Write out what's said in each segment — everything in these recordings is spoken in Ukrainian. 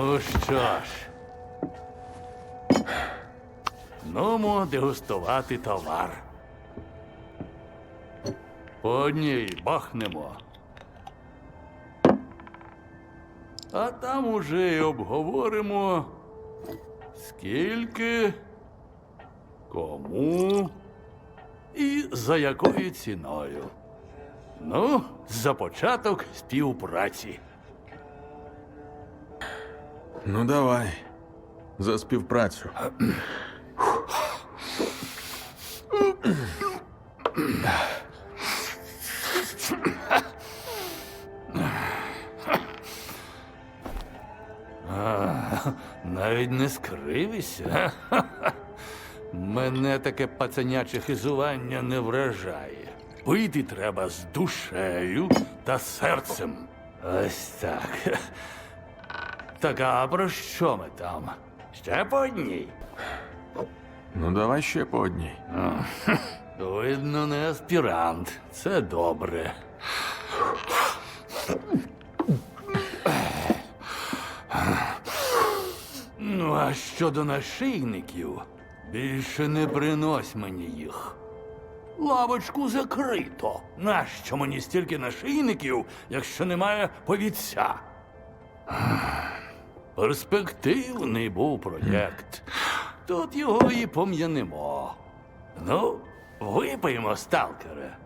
Ну що ж. Нумо дегустувати товар. По одній бахнемо. А там уже й обговоримо, скільки, кому і за якою ціною. Ну, за початок співпраці. Ну, давай. За співпрацю. Навіть не скривися. Мене таке пацаняче хизування не вражає. Пити треба з душею та серцем. Ось так. Так, а про що ми там? Ще по одній. Ну, давай ще по одній. Видно, не аспірант. Це добре. Ну, а щодо нашийників, більше не принось мені їх. Лавочку закрито. Нащо мені стільки нашийників, якщо немає повідця? Перспективний був проєкт. Тут його і пом'янемо. Ну, випиймо, сталкере.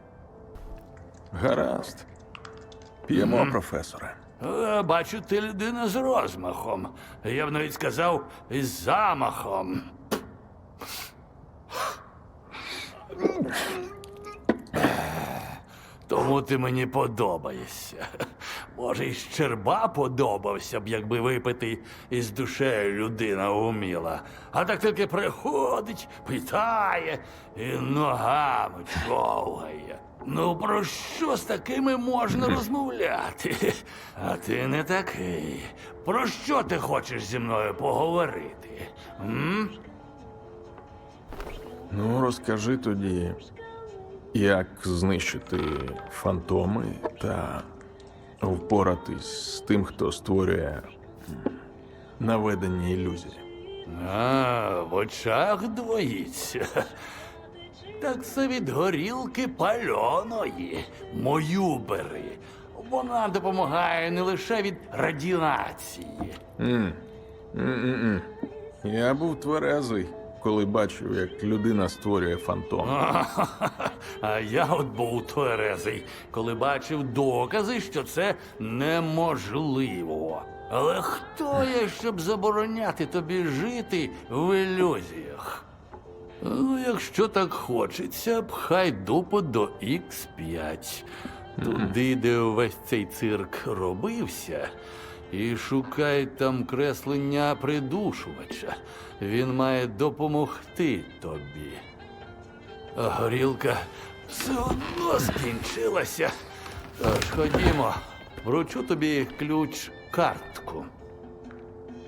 Гаразд. П'ємо, професоре. Е, Бачу, ти людина з розмахом. Я б навіть сказав, із замахом. Тому ти мені подобаєшся. Може, і Щерба подобався б, якби випити із душею людина вміла. А так тільки приходить, питає і ногами човгає. Ну, про що з такими можна розмовляти? А ти не такий. Про що ти хочеш зі мною поговорити? М? Ну, розкажи тоді, як знищити фантоми та впоратись з тим, хто створює м, наведення ілюзії. А, в очах двоїться. Так це від горілки пальоної. Мою бери. Вона допомагає не лише від радіації. М-м-м. Я був тверезий, коли бачив, як людина створює фантом. А я от був тверезий, коли бачив докази, що це неможливо. Але хто я, щоб забороняти тобі жити в ілюзіях? Ну, якщо так хочеться, пхай дупу до Х5. Туди, де увесь цей цирк робився, і шукай там креслення придушувача. Він має допомогти тобі. А горілка все одно скінчилася. Тож ходімо, вручу тобі ключ картку.